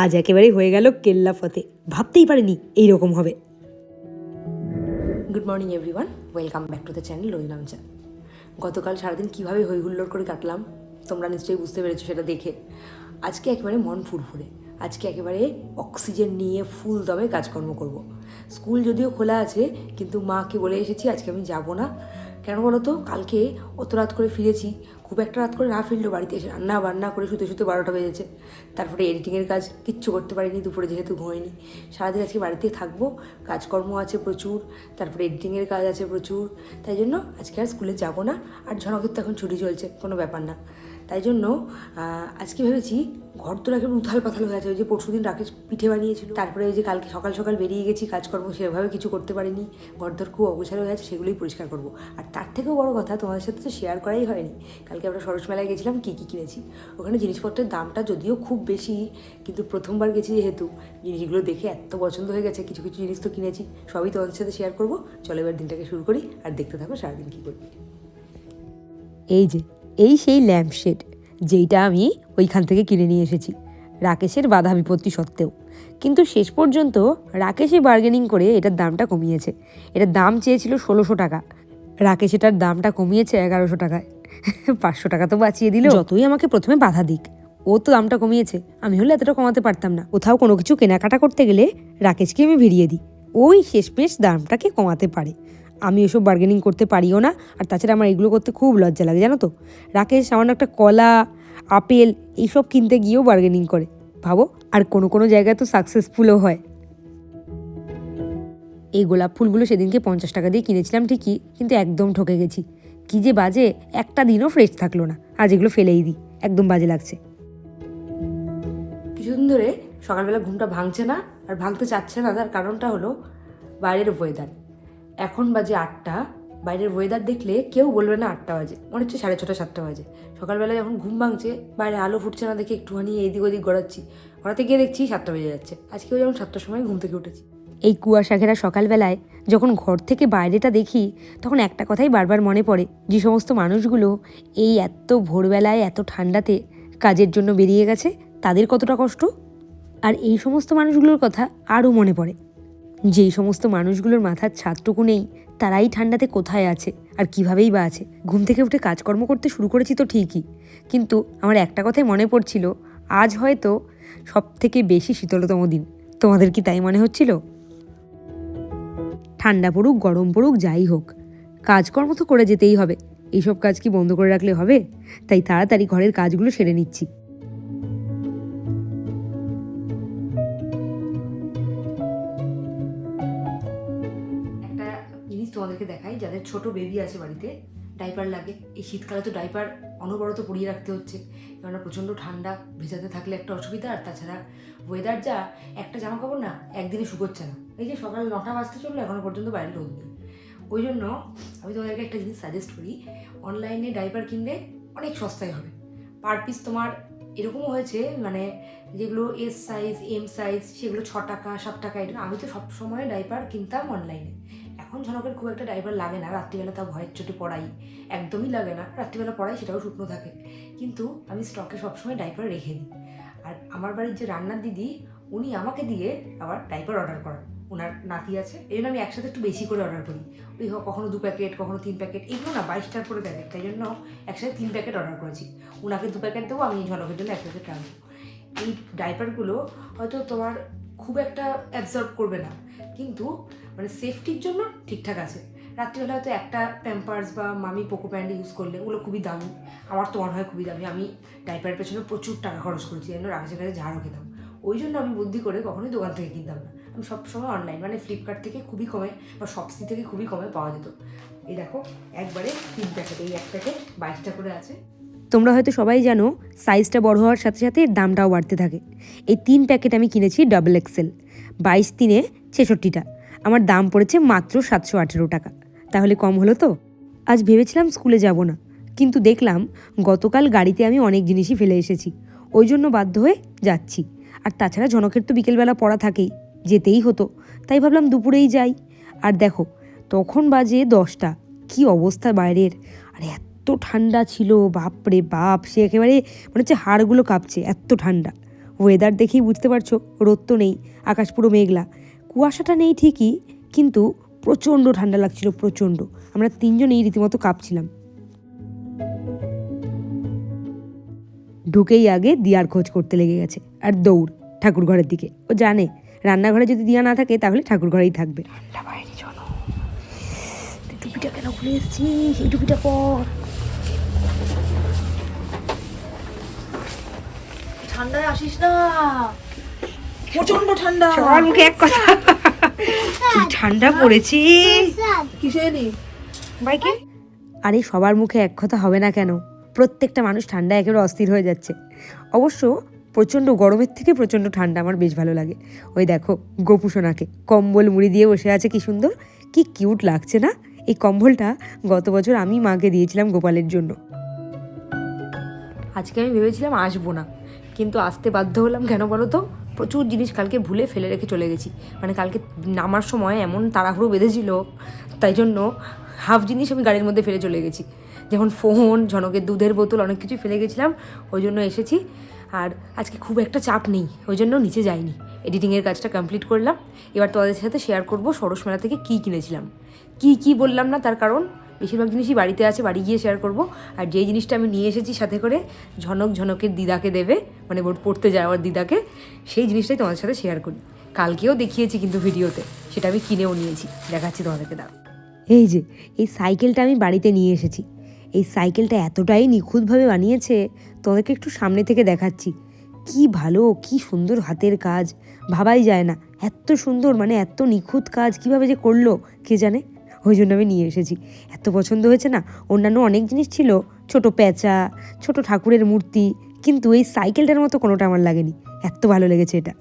আজ একেবারে হয়ে গেল কেল্লা ফতে। ভাবতেই পারিনি এইরকম হবে। Good morning everyone welcome back to the channel Rohinamcha গতকাল সারাদিন কীভাবে হই হুল্লোড় করে কাটলাম, তোমরা নিশ্চয়ই বুঝতে পেরেছ সেটা দেখে। আজকে একেবারে মন ফুরফুরে। আজকে একেবারে অক্সিজেন নিয়ে ফুল দমে কাজকর্ম করব। স্কুল যদিও খোলা আছে, কিন্তু মাকে বলে এসেছি, আজকে আমি যাব না। কেন বলো তো? কালকে অত রাত করে ফিরেছি, খুব একটা রাত করে না ফিরলো বাড়িতে এসে রান্না বান্না করে শুতে শুতে বারোটা বেজেছে। তারপরে এডিটিংয়ের কাজ কিচ্ছু করতে পারিনি, দুপুরে যেহেতু ঘুমাইনি। সারাদিন আজকে বাড়িতে থাকব, কাজকর্ম আছে প্রচুর, তারপরে এডিটিংয়ের কাজ আছে প্রচুর, তাই জন্য আজকে আর স্কুলে যাব না। আর ঝনকের তো এখন ছুটি চলছে, কোনো ব্যাপার না। তাই জন্য আজকে ভেবেছি ঘর তো একেবারে উথাল পাথাল হয়ে আছে। ওই যে পরশুদিন রাকেশ পিঠে বানিয়েছিল। তারপরে ওই যে কালকে সকাল সকাল বেরিয়ে গেছি, কাজকর্ম সেভাবে কিছু করতে পারিনি। ঘরদর খুব অগোছালো হয়ে আছে, সেগুলোই পরিষ্কার করব। আর তার থেকেও বড় কথা, তোমাদের সাথে তো শেয়ার করাই হয়নি। কালকে আমরা সরস মেলায় গেছিলাম, কী কী কিনেছি? ওখানে জিনিসপত্রের দামটা যদিও খুব বেশি, কিন্তু প্রথমবার গেছি যেহেতু। জিনিসগুলো দেখে এত পছন্দ হয়ে গেছে, কিছু কিছু জিনিস তো কিনেছি। সবই তোমাদের সাথে শেয়ার করব। চলো এবার দিনটাকে শুরু করি, আর দেখতে থাকো সারাদিন কী করবি এই যে এই সেই ল্যাম্পশেড যেইটা আমি ওইখান থেকে কিনে নিয়ে এসেছি। রাকেশের বাধা বিপত্তি সত্ত্বেও। কিন্তু শেষ পর্যন্ত রাকেশই বার্গেনিং করে এটার দামটা কমিয়েছে। এটার দাম চেয়েছিল ষোলোশো টাকা। রাকেশ এটার দামটা কমিয়েছে এগারোশো টাকায়। পাঁচশো টাকা তো বাঁচিয়ে দিল। যতই আমাকে প্রথমে বাধা দিক, ও তো দামটা কমিয়েছে। আমি হলে এতটা কমাতে পারতাম না। কোথাও কোনো কিছু কেনাকাটা করতে গেলে রাকেশকে আমি ভিড়িয়ে দিই। ওই শেষমেশ দামটাকে কমাতে পারে। আমি এসব বার্গেনিং করতে পারিও না। আর তাছাড়া আমার এগুলো করতে খুব লজ্জা লাগে, জানো তো? রাকেশ সামান্য একটা কলা, আপেল এইসব কিনতে গিয়েও বার্গেনিং করে। ভাবো, আর কোনো কোনো জায়গায় তো সাকসেসফুলও হয়। এই গোলাপ ফুলগুলো সেদিনকে পঞ্চাশ টাকা দিয়ে কিনেছিলাম ঠিকই, কিন্তু একদম ঠকে গেছি। কি যে বাজে, একটা দিনও ফ্রেশ থাকল না। আজ এগুলো ফেলেই দিই। একদম বাজে লাগছে। কিছুদিন ধরে সকালবেলা ঘুমটা ভাঙছে না, আর ভাঙতে চাচ্ছে না। তার কারণটা হলো বাইরের ওয়েদার এখন বাজে আটটা, বাইরের ওয়েদার দেখলে কেউ বলবে না আটটা বাজে, মনে হচ্ছে সাড়ে ছটা, সাতটা বাজে। সকালবেলা যখন ঘুম ভাঙছে, বাইরে আলো ফুটছে না দেখে একটুখানি এদিক ওদিক গড়াচ্ছি। গড়াতে গিয়ে দেখছি সাতটা বেজে যাচ্ছে। আজকেও যেমন সাতটার সময় ঘুম থেকে উঠেছি। এই কুয়াশা ঘেরা সকালবেলায় যখন ঘর থেকে বাইরেটা দেখি, তখন একটা কথাই বারবার মনে পড়ে, যে সমস্ত মানুষগুলো এই এত ভোরবেলায়, এত ঠান্ডাতে কাজের জন্য বেরিয়ে গেছে, তাদের কতটা কষ্ট? আর এই সমস্ত মানুষগুলোর কথা আরও মনে পড়ে। যেই সমস্ত মানুষগুলোর মাথার ছাদটুকু নেই, তারাই ঠান্ডাতে কোথায় আছে আর কিভাবেই বা আছে। ঘুম থেকে উঠে কাজকর্ম করতে শুরু করেছি তো ঠিকই। কিন্তু আমার একটা কথাই মনে পড়ছিল, আজ হয়তো সব থেকে বেশি শীতলতম দিন। তোমাদের কি তাই মনে হচ্ছিল? ঠান্ডা পড়ুক, গরম পড়ুক, যাই হোক। কাজকর্ম তো করে যেতেই হবে। এইসব কাজ কি বন্ধ করে রাখলে হবে? তাই তাড়াতাড়ি ঘরের কাজগুলো সেরে নিচ্ছি। তোমাদেরকে দেখাই, যাদের ছোট বেবি আছে বাড়িতে ডাইপার লাগে। এই শীতকালে তো ডাইপার অনবরত পরিয়ে রাখতে হচ্ছে, কেননা প্রচণ্ড ঠান্ডা, ভেজাতে থাকলে একটা অসুবিধা, আর তাছাড়া ওয়েদার যা, একটা জামা কাপড় না, একদিনে শুকোচ্ছে না। এই যে সকাল নটা বাজতে চলল, এখনও পর্যন্ত বাইরে রোদ নেই। ওই জন্য আমি তোমাদেরকে একটা জিনিস সাজেস্ট করি অনলাইনে ডাইপার কিনলে অনেক সস্তায় হবে। পার পিস তোমার এরকমও হয়েছে মানে যেগুলো এস সাইজ এম সাইজ সেগুলো ছ টাকা, সাত টাকা, এটা আমি তো সবসময় ডাইপার কিনতাম অনলাইনে ঝনকের খুব একটা ডাইপার লাগে না। রাত্রিবেলা তা ভয়ের চোটে পড়াই। একদমই লাগে না। রাত্রিবেলা পড়াই সেটাও শুকনো থাকে। কিন্তু আমি স্টকে সবসময় ডাইপার রেখে দিই। আর আমার বাড়ির যে রান্নার দিদি, উনি আমাকে দিয়ে আবার ডাইপার অর্ডার করান। ওনার নাতি আছে এই জন্য আমি একসাথে একটু বেশি করে অর্ডার করি। ওই কখনো দু প্যাকেট কখনো তিন প্যাকেট এগুলো না বাইশটার করে প্যাকেট তাই জন্য একসাথে তিন প্যাকেট অর্ডার করেছি। ওনাকে দু প্যাকেট দেবো, আমি ঝনকের জন্য এক প্যাকেট এই ডাইপারগুলো হয়তো তোমার খুব একটা অ্যাবজর্ব করবে না। কিন্তু মানে সেফটির জন্য ঠিকঠাক আছে। রাত্রিবেলা হয়তো একটা প্যাম্পার্স বা মামি পোকো প্যান্ট ইউজ করলে ওগুলো খুবই দামি। আমার তো মনে হয় খুবই দামি। আমি ডাইপারের পেছনে প্রচুর টাকা খরচ করেছি, যেন রাখাসের কাছে ঝাড়ও খেতাম। ওই জন্য আমি বুদ্ধি করে কখনোই দোকান থেকে কিনতাম না। আমি সবসময় অনলাইন মানে ফ্লিপকার্ট থেকে খুবই কমে বা শপসি থেকে খুবই কমে পাওয়া যেত। এই দেখো, একবারে তিন প্যাকেট এই এক প্যাকেট বাইশটা করে আছে। তোমরা হয়তো সবাই জানো সাইজটা বড় হওয়ার সাথে সাথে দামটাও বাড়তে থাকে। এই তিন প্যাকেট আমি কিনেছি ডাবল এক্সেল বাইশ তিনে ছেষট্টিটা। আমার দাম পড়েছে মাত্র সাতশো আঠেরো টাকা। তাহলে কম হলো তো? আজ ভেবেছিলাম স্কুলে যাব না, কিন্তু দেখলাম গতকাল গাড়িতে আমি অনেক জিনিসই ফেলে এসেছি, ওই জন্য বাধ্য হয়ে যাচ্ছি। আর তাছাড়া জনকের তো বিকেলবেলা পড়া থাকেই, যেতেই হতো, তাই ভাবলাম দুপুরেই যাই। আর দেখো, তখন বাজে দশটা, কি অবস্থা বাইরের। আর এত ঠান্ডা ছিল, বাপরে বাপ, সে একেবারে মনে হচ্ছে হাড়গুলো কাঁপছে, এত ঠান্ডা। ওয়েদার দেখেই বুঝতে পারছ, রোদ তো নেই, আকাশ পুরো মেঘলা। কুয়াশাটা নেই ঠিকই, কিন্তু প্রচণ্ড ঠান্ডা লাগছিল, প্রচণ্ড। আমরা তিনজনেই রীতিমতো কাঁপছিলাম। ঢুকেই আগে দিয়ার খোঁজ করতে লেগে গেছে, আর দৌড়, ঠাকুর ঘরের দিকে। ও জানে, রান্নাঘরে যদি দিয়া না থাকে, তাহলে ঠাকুর ঘরেই থাকবে। টুপিটা কেন খুলে সেই টুপিটা ঠান্ডায় আসিস না। প্রচণ্ড ঠান্ডা। সবার মুখে এক কথা। কি ঠান্ডা পড়েছে। কিসে বাইকে আরে সবার মুখে এক কথা হবে না কেন? প্রত্যেকটা মানুষ ঠান্ডা একেবারে অস্থির হয়ে যাচ্ছে। অবশ্য প্রচণ্ড গরমের থেকে প্রচণ্ড ঠান্ডা আমার বেশ ভালো লাগে। ওই দেখো গোপুসোনাকে কম্বল মুড়ি দিয়ে বসে আছে কি সুন্দর। কি কিউট লাগছে না? এই কম্বলটা গত বছর আমি মাকে দিয়েছিলাম গোপালের জন্য। আজকে আমি ভেবেছিলাম আসব না কিন্তু আসতে বাধ্য হলাম কেন বলো তো? প্রচুর জিনিস কালকে ভুলে ফেলে রেখে চলে গেছি। মানে কালকে নামার সময় এমন তাড়াহুড়ো বেঁধেছিল, তাই জন্য হাফ জিনিস আমি গাড়ির মধ্যে ফেলে চলে গেছি। যেমন ফোন ঝনকের দুধের বোতল, অনেক কিছু ফেলে গেছিলাম, ওই জন্য এসেছি। আর আজকে খুব একটা চাপ নেই, ওই জন্য নিচে যাইনি। এডিটিংয়ের কাজটা কমপ্লিট করলাম। এবার তোমাদের সাথে শেয়ার করব সরস মেলা থেকে কী কিনেছিলাম। কি কি বললাম না তার কারণ? বেশিরভাগ জিনিসই বাড়িতে আছে, বাড়ি গিয়ে শেয়ার করব। আর যেই জিনিসটা আমি নিয়ে এসেছি সাথে করে ঝনক ঝনকের দিদাকে দেবে মানে পড়তে যাওয়ার দিদাকে, সেই জিনিসটাই তোমাদের সাথে শেয়ার করি। কালকেও দেখিয়েছি কিন্তু ভিডিওতে, সেটা আমি কিনেও নিয়েছি, দেখাচ্ছি তোমাদেরকে দাও এই যে, এই সাইকেলটা আমি বাড়িতে নিয়ে এসেছি। এই সাইকেলটা এতটাই নিখুঁতভাবে বানিয়েছে, তোমাদেরকে একটু সামনে থেকে দেখাচ্ছি। কি ভালো, কি সুন্দর হাতের কাজ, ভাবাই যায় না। এত সুন্দর মানে এত নিখুঁত কাজ, কীভাবে যে করল, কে জানে? ওই জন্য আমি নিয়ে এসেছি। এত পছন্দ হয়েছে না? অন্যান্য অনেক জিনিস ছিল। ছোট প্যাঁচা, ছোট ঠাকুরের মূর্তি, কিন্তু এই সাইকেলটার মতো কোনোটা আমার লাগেনি। এত ভালো লেগেছে এটা।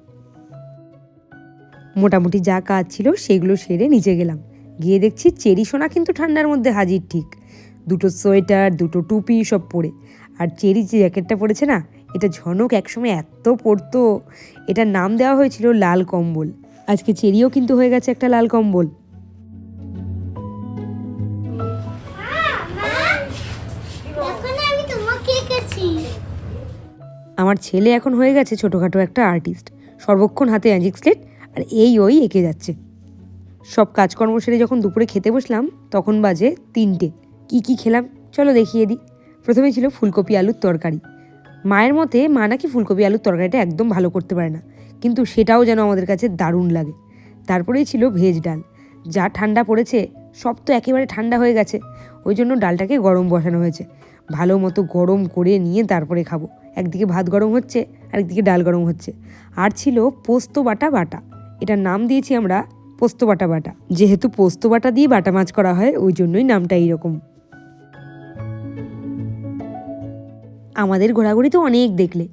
মোটামুটি যা কাজ ছিল সেগুলো সেরে নিচে গেলাম। গিয়ে দেখছি চেরি সোনা কিন্তু ঠান্ডার মধ্যে হাজির ঠিক। দুটো সোয়েটার, দুটো টুপি সব পরে। আর চেরি যে জ্যাকেটটা পরেছে না, এটা ঝনক একসময় এত পরতো। এটার নাম দেওয়া হয়েছিল লাল কম্বল। আজকে চেরিও কিন্তু হয়ে গেছে একটা লাল কম্বল। আমার ছেলে এখন হয়ে গেছে ছোটোখাটো একটা আর্টিস্ট সর্বক্ষণ হাতে ম্যাজিক স্লেট আর এই ওই এঁকে যাচ্ছে। সব কাজকর্ম সেরে যখন দুপুরে খেতে বসলাম, তখন বাজে তিনটে। কি কি খেলাম, চলো দেখিয়ে দিই। প্রথমে ছিল ফুলকপি আলুর তরকারি। মায়ের মতে মা নাকি ফুলকপি আলুর তরকারিটা একদম ভালো করতে পারে না, কিন্তু সেটাও যেন আমাদের কাছে দারুণ লাগে। তারপরেই ছিল ভেজ ডাল, যা ঠান্ডা পড়েছে, সব তো একেবারে ঠান্ডা হয়ে গেছে। ওই জন্য ডালটাকে গরম বসানো হয়েছে। ভালো মতো গরম করে নিয়ে তারপরে খাব। একদিকে ভাত গরম হচ্ছে, আরেকদিকে ডাল গরম হচ্ছে। আর ছিল পোস্ত বাটা বাটা। এটার নাম দিয়েছি আমরা পোস্ত বাটা বাটা। যেহেতু পোস্ত বাটা দিয়ে বাটা মাছ করা হয়, ওই জন্যই নামটা এইরকম। আমাদের ঘোরাঘুরি তো অনেক দেখলে।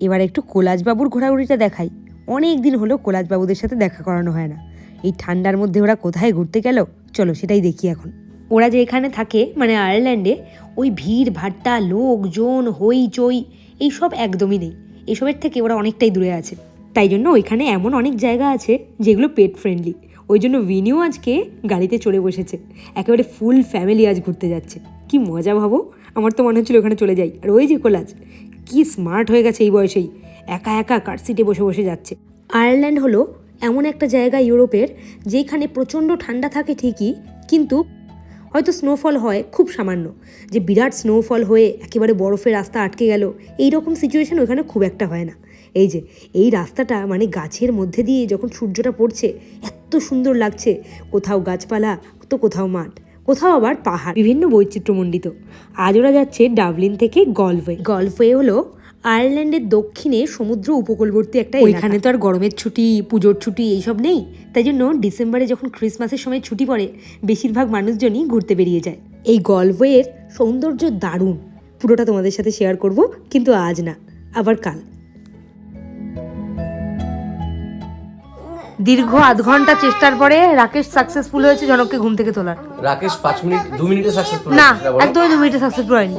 এবার একটু কোলাজবাবুর ঘোরাঘুরিটা দেখাই। অনেক দিন হলো কোলাজবাবুদের সাথে দেখা করানো হয় না। এই ঠান্ডার মধ্যে ওরা কোথায় ঘুরতে গেল? চলো সেটাই দেখি এখন। ওরা যে এখানে থাকে মানে আয়ারল্যান্ডে, ওই ভিড়, ভাট্টা, লোকজন, হইচই, এইসব একদমই নেই। এসবের থেকে ওরা অনেকটাই দূরে আছে। তাই জন্য ওইখানে এমন অনেক জায়গা আছে যেগুলো পেট ফ্রেন্ডলি ওই জন্য ভিনিও আজকে গাড়িতে চড়ে বসেছে। একেবারে ফুল ফ্যামিলি আজ ঘুরতে যাচ্ছে। কি মজা ভাবো? আমার তো মনে হচ্ছিল ওখানে চলে যাই। আর ওই যে কোলাজ, কি স্মার্ট হয়ে গেছে এই বয়সেই। একা একা কার সিটে বসে বসে যাচ্ছে। আয়ারল্যান্ড হলো এমন একটা জায়গা ইউরোপের, যেখানে প্রচণ্ড ঠান্ডা থাকে ঠিকই, কিন্তু হয়তো স্নোফল হয়, খুব সামান্য। যে বিরাট স্নোফল হয়ে একেবারে বরফের রাস্তা আটকে গেল এই রকম সিচুয়েশন ওখানে খুব একটা হয় না। এই যে, এই রাস্তাটা মানে গাছের মধ্যে দিয়ে যখন সূর্যটা পড়ছে, এত সুন্দর লাগছে। কোথাও গাছপালা, তো কোথাও মাঠ, কোথাও আবার পাহাড়, বিভিন্ন বৈচিত্র্যমণ্ডিত। আজ ওরা যাচ্ছে ডাবলিন থেকে গলফওয়ে গলফওয়ে হলো আয়ারল্যান্ডের দক্ষিণে সমুদ্র উপকূলবর্তী একটা এখানে তো আর গরমের ছুটি পুজোর ছুটি এইসব নেই। তাই জন্য ডিসেম্বরে যখন ক্রিসমাসের সময় ছুটি পড়ে বেশিরভাগ মানুষজনই ঘুরতে বেরিয়ে যায়। এই গলফওয়ের সৌন্দর্য দারুণ। পুরোটা তোমাদের সাথে শেয়ার করব কিন্তু আজ না আবার কাল। দীর্ঘ আধ ঘণ্টা চেষ্টার পরে রাকেশ সাকসেসফুল হয়েছে জনককে ঘুম থেকে তোলার। রাকেশ পাঁচ মিনিট দু মিনিটে সাকসেসফুল না একদমই দু মিনিটে সাকসেসফুল হয়নি।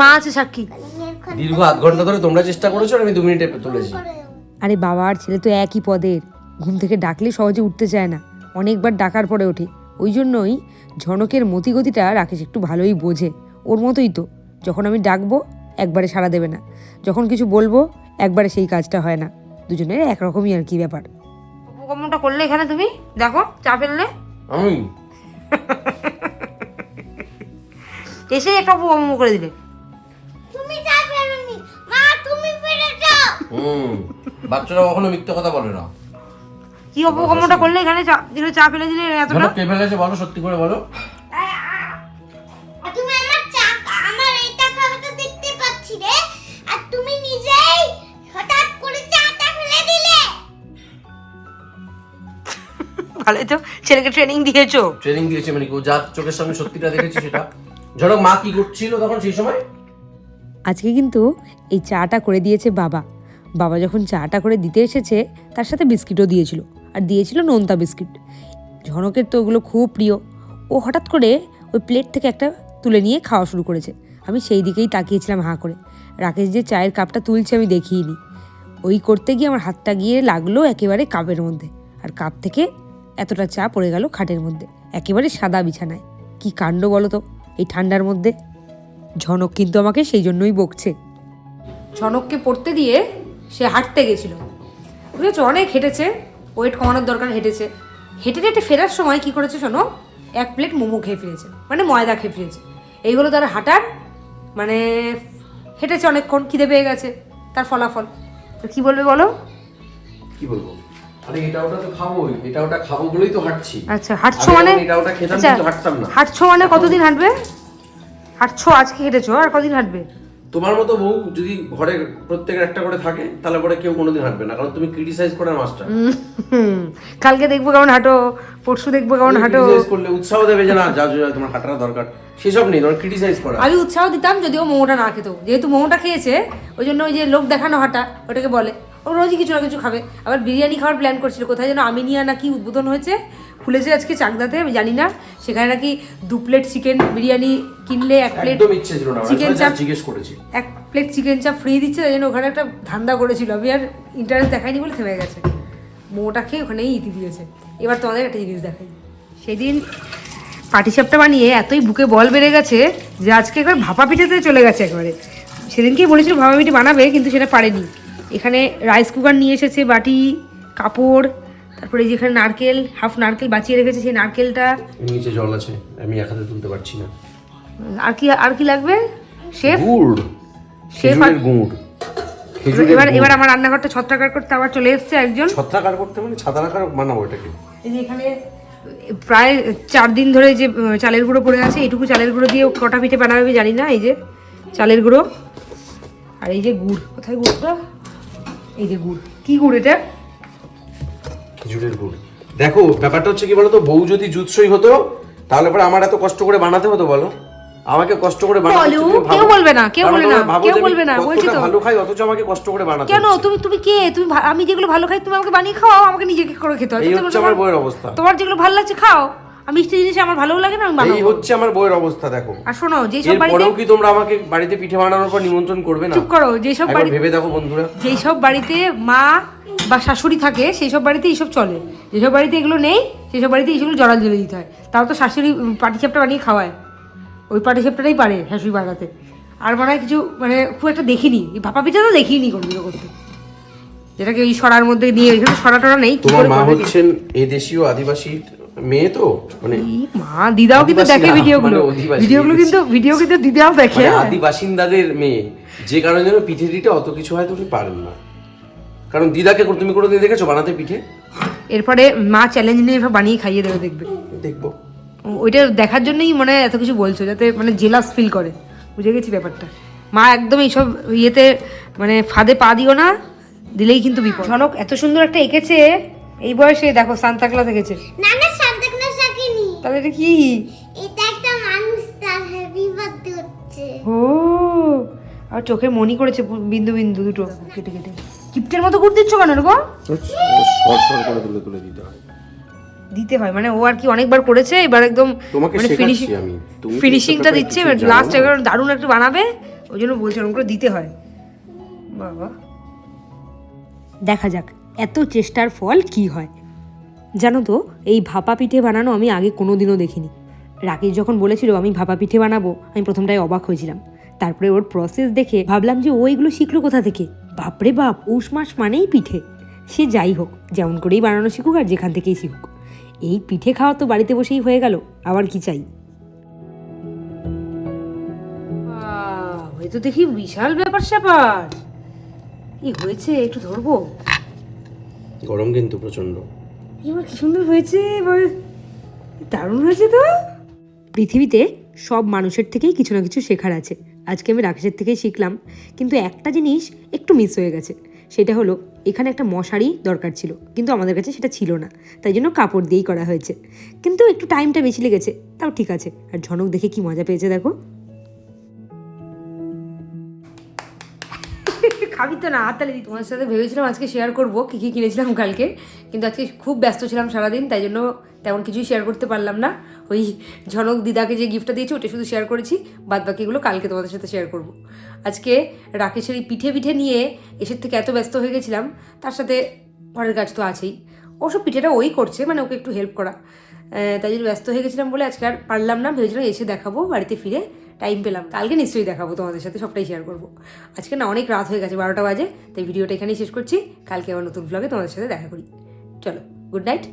মা আছে সাক্ষী। দীর্ঘ আধ ঘণ্টা ধরে তোমরা চেষ্টা করেছ আর আমি দু মিনিটে তুলেছি। আরে বাবা আর ছেলে তো একই পদের। ঘুম থেকে ডাকলে সহজে উঠতে চায় না। অনেকবার ডাকার পরে ওঠে। ওই জন্যই ঝনকের মতিগতিটা রাকেশ একটু ভালোই বোঝে। ওর মতোই তো। যখন আমি ডাকবো একবারে সাড়া দেবে না। যখন কিছু বলব একবারে সেই কাজটা হয় না। দুজনের একরকমই আর কি ব্যাপার। উপকর্মটা করলে এখানে তুমি? দেখো চা ফেললে? আমি? এসে একটা উপকর্ম করে দিলে। হুম বাচ্চারা কখনো মিথ্যে কথা বলে না। কি অপকর্মটা করলে এখানে চা দিলে চা ফেলে দিলে এতটা? কে ফেলেছে বলো সত্যি করে বলো। তুমি আমার চা আমার এইটা খাওয়াটা দেখতে পাচ্ছি রে। আর তুমি নিজেই হঠাৎ করে চাটা ফেলে দিলে। ভালোই তো ছেলেকে ট্রেনিং দিয়েছ। ট্রেনিং দিয়েছে মানে কি ও যা চোখের সামনে সত্যিটা দেখেছে সেটা। ধরো মা কি করছিল তখন সেই সময়? আজকে কিন্তু এই চাটা করে দিয়েছে বাবা। বাবা যখন চাটা করে দিতে এসেছে, তার সাথে বিস্কিটও দিয়েছিল। আর দিয়েছিল নোনতা বিস্কিট। ঝনকের তো ওগুলো খুব প্রিয়। ও হঠাৎ করে ওই প্লেট থেকে একটা তুলে নিয়ে খাওয়া শুরু করেছে। আমি সেই দিকেই তাকিয়েছিলাম হাঁ করে। রাকেশ যে চায়ের কাপটা তুলছে আমি দেখিনি ওই করতে গিয়ে আমার হাতটা গিয়ে লাগল একেবারে কাপের মধ্যে। আর কাপ থেকে এতটা চা পড়ে গেল খাটের মধ্যে। একেবারে সাদা বিছানায়। কি কাণ্ড বলো তো, এই ঠান্ডার মধ্যে। ঝনক কিন্তু আমাকে সেই জন্যই বকছে। ঝনককে পড়তে দিয়ে সে হাঁটতে গেছিল। বুঝেছ? অনেক হেঁটেছে ওয়েট কমানোর দরকার হেঁটেছে। হেঁটে হেঁটে ফেরার সময় কি করেছে শোনো? এক প্লেট মোমো খেয়ে ফিরেছে মানে ময়দা খেয়ে ফিরেছে। এইগুলো তার হাঁটার মানে হেঁটেছে অনেকক্ষণ খিদে পেয়ে গেছে তার ফলাফল। তো কি বলবে বলো? কি বলব? আরে এটা ওটা তো খাবোই এটা ওটা খাব বলেই তো হাঁটছি। আচ্ছা হাঁটছো মানে? এটা ওটা খেতাম আচ্ছা, কিন্তু হাঁটতাম না। হাঁটছো মানে কতদিন হাঁটবে? হাঁটছো আজকে হেঁটেছো আর কতদিন হাঁটবে? তোমার মতো বউ যদি ঘরে প্রত্যেকের একটা করে থাকে তাহলে পরে কেউ কোনোদিন হাঁটবে না কারণ তুমি ক্রিটিসাইজ করার মাস্টার কালকে দেখব কেমন হাঁটো পরশু দেখব কেমন হাঁটো। করলে উৎসাহ দেবে যে না যা যা তোমার হাঁটার দরকার। সেসব নেই তোমার ক্রিটিসাইজ করা। আমি উৎসাহ দিতাম যদিও মোমোটা না খেতো যেহেতু মোমোটা খেয়েছে ওই জন্য ওই যে লোক দেখানো হাঁটা ওটাকে বলে। ও রোজই কিছু না কিছু খাবে। আবার বিরিয়ানি খাওয়ার প্ল্যান করছিল কোথায় যেন আমিনিয়া নাকি উদ্বোধন হয়েছে খুলেছে আজকে চাকদাতে আমি জানি না। সেখানে নাকি দু প্লেট চিকেন বিরিয়ানি কিনলে এক প্লেট ইচ্ছে ছিল না চিকেন চাপ জিজ্ঞেস করেছি। এক প্লেট চিকেন চাপ ফ্রি দিচ্ছে তাই জন্য ওখানে একটা ধান্দা করেছিল। আমি আর ইন্টারেস্ট দেখাইনি বলে থেমে গেছে। মোটা খেয়ে ওখানেই ইতি দিয়েছে। এবার তোমাদের একটা জিনিস দেখাই। সেদিন পাটিসাপটা বানিয়ে এতই বুকে বল বেড়ে গেছে যে আজকে একবার ভাপা পিঠেতে চলে গেছে একবারে। সেদিনকেই বলেছিল ভাপা পিঠে বানাবে কিন্তু সেটা পারেনি। এখানে রাইস কুকার নিয়ে এসেছে বাটি কাপড় তারপরে এই যেখানে নারকেল হাফ নারকেল বাঁচিয়ে রেখেছে সেই নারকেলটা নিচে জল আছে আমি এক হাতে তুলতে পারছি না। আর কি আর কি লাগবে? শেফ? গুড় শেফ আর গুড়। এবার এবার আমার রান্নাঘরটা ছত্রাকার করতে আবার চলে এসেছে একজন। ছত্রাকার করতে মানে ছাতা রাখার বানাবো এটাকে। এই যে এখানে প্রায় চার দিন ধরে যে চালের গুঁড়ো পড়ে আছে এইটুকু চালের গুঁড়ো দিয়ে কটা পিঠে বানাবে আমি জানি না এই যে চালের গুঁড়ো। আর এই যে গুড় কোথায় গুড়টা? এই যে গুড়। কি গুড় এটা? খেজুরের গুড় দেখো ব্যাপারটা হচ্ছে কি বলতো বউ যদি জুৎসই হতো তাহলে পরে আমার এত কষ্ট করে বানাতে হতো বলো? আমাকে কষ্ট করে বানাতে কেউ বলবে না, কেউ বলবে না, কেউ বলবে না, বলছি তো। ভালো খাই অথচ আমাকে কষ্ট করে বানাতে কেন? তুমি তুমি কে? তুমি আমি যেগুলো ভালো খাই তুমি আমাকে বানিয়ে খাও আমাকে নিজেকে করে খেতে হয়। এই হচ্ছে তোমার- আমার বইয়ের অবস্থা। তোমার যেগুলো ভালো লাগছে খাও। আমি মিষ্টি জিনিস আমার ভালো লাগে না আমি এই হচ্ছে আমার বইয়ের অবস্থা দেখো। আর শোনো যেসব বাড়িতে এরপরেও কি তোমরা আমাকে বাড়িতে পিঠে বানানোর পর নিমন্ত্রণ করবে না? চুপ করো যে সব বাড়ি ভেবে দেখো বন্ধুরা। যেই সব বাড়িতে মা বা শাশুড়ি থাকে সেই সব বাড়িতে এইসব চলে। যেসব বাড়িতে এগুলো নেই সেই সব বাড়িতে এইসবগুলো জড়াল জলে দিতে হয়। তাও তো শাশুড়ি পাটিসাপটা বানিয়ে খাওয়ায়। ওই পাটিসাপটাটাই পারে শাশুড়ি বানাতে। আর মনে হয় কিছু মানে খুব একটা দেখিনি। এই ভাপা পিঠা তো দেখিনি কোনোদিনও করতে। যেটাকে ওই সরার মধ্যে নিয়ে এখানে সরা টরা নেই তোমার মা হচ্ছেন এই দেশীয় আদিবাসী মেয়ে তো? মানে মা দিদাও কিন্তু দেখে ভিডিওগুলো মানে ভিডিওগুলো কিন্তু ভিডিও কিন্তু দিদাও দেখে। মানে আদি মেয়ে। যে কারণে যেন পিঠে টিঠে অত কিছু হয়তো তুমি পারেন না। কারণ দিদাকে তুমি কোনোদিন দেখেছ বানাতে পিঠে? এরপরে মা চ্যালেঞ্জ নিয়ে এভাবে বানিয়ে খাইয়ে দেবে দেখবে। দেখব। ওইটা দেখার জন্যই মানে এত কিছু বলছো যাতে মানে জেলাস ফিল করে। বুঝে গেছি ব্যাপারটা। মা একদম এইসব ইয়েতে মানে ফাঁদে পা দিও না দিলেই কিন্তু বিপদ। ঝনক এত সুন্দর একটা এঁকেছে এই বয়সে দেখো সান্তাক্লাস এঁকেছে। না না তাহলে এটা কি? এটা একটা মানুষ তার হ্যাপি বার্থডে হচ্ছে। ও আর চোখে মনি করেছে বিন্দু বিন্দু দুটো। কেটে কেটে। কিপ্টের মতো করে দিচ্ছ কেন এরকম সর সর করে তুলে তুলে দিতে হয় দিতে হয় মানে ও আর কি অনেকবার করেছে এবার একদম মানে ফিনিশিং আমি। ফিনিশিংটা দিচ্ছে লাস্ট একবার দারুণ একটু বানাবে ওই জন্য বলছি ওরকম করে দিতে হয়। বাবা। দেখা যাক এত চেষ্টার ফল কি হয়। জানো তো এই ভাপা পিঠে বানানো আমি আগে কোনো দিনও দেখিনি। রাকেশ যখন বলেছিল আমি ভাপা পিঠে বানাবো আমি প্রথমটাই অবাক হয়েছিলাম। তারপরে ওর প্রসেস দেখে ভাবলাম যে ও এগুলো শিখলো কোথা থেকে? বাপরে বাপ পৌষ মাস মানেই পিঠে। সে যাই হোক যেমন করেই বানানো শিখুক আর যেখান থেকেই শিখুক। এই পিঠে খাওয়া তো বাড়িতে বসেই হয়ে গেল আবার কি চাই? এ তো দেখি বিশাল ব্যাপার স্যাপার। কি হয়েছে একটু ধরবো? গরম কিন্তু প্রচণ্ড এবার কি সুন্দর হয়েছে দারুণ হয়েছে তো। পৃথিবীতে সব মানুষের থেকেই কিছু না কিছু শেখার আছে। আজকে আমি রাকেশের থেকেই শিখলাম, কিন্তু একটা জিনিস একটু মিস হয়ে গেছে। সেটা হলো, এখানে একটা মশারি দরকার ছিল, কিন্তু আমাদের কাছে সেটা ছিল না, তাই জন্য কাপড় দিয়েই করা হয়েছে। কিন্তু একটু টাইমটা বেশি লেগেছে, তাও ঠিক আছে। আর ঝনক দেখে কি মজা পেয়েছে দেখো। খাবি তো না হাততালি দিই তোমার সাথে ভেবেছিলাম আজকে শেয়ার করব, কী কী কিনেছিলাম কালকে। কিন্তু আজকে খুব ব্যস্ত ছিলাম সারাদিন, তাই জন্য তেমন কিছুই শেয়ার করতে পারলাম না। ওই ঝনক দিদাকে যে গিফটটা দিয়েছি, ওটা শুধু শেয়ার করেছি বাদ বাকিগুলো কালকে তোমাদের সাথে শেয়ার করব। আজকে রাকেশের এই পিঠে পিঠে নিয়ে এসের থেকে এত ব্যস্ত হয়ে গেছিলাম, তার সাথে ঘরের কাজ তো আছেই। ওসব পিঠেটা ওই করছে মানে ওকে একটু হেল্প করা। তাই জন্য ব্যস্ত হয়ে গেছিলাম বলে আজকে আর পারলাম না, ভেবেছিলাম এসে দেখাবো বাড়িতে ফিরে। টাইম পেলাম কালকে নিশ্চয়ই দেখাবো তোমাদের সাথে, সবটাই শেয়ার করব। আজকে না অনেক রাত হয়ে গেছে, বারোটা বাজে, তাই ভিডিওটা এখানেই শেষ করছি। কালকে আবার নতুন ব্লগে তোমাদের সাথে দেখা করি। চলো গুড নাইট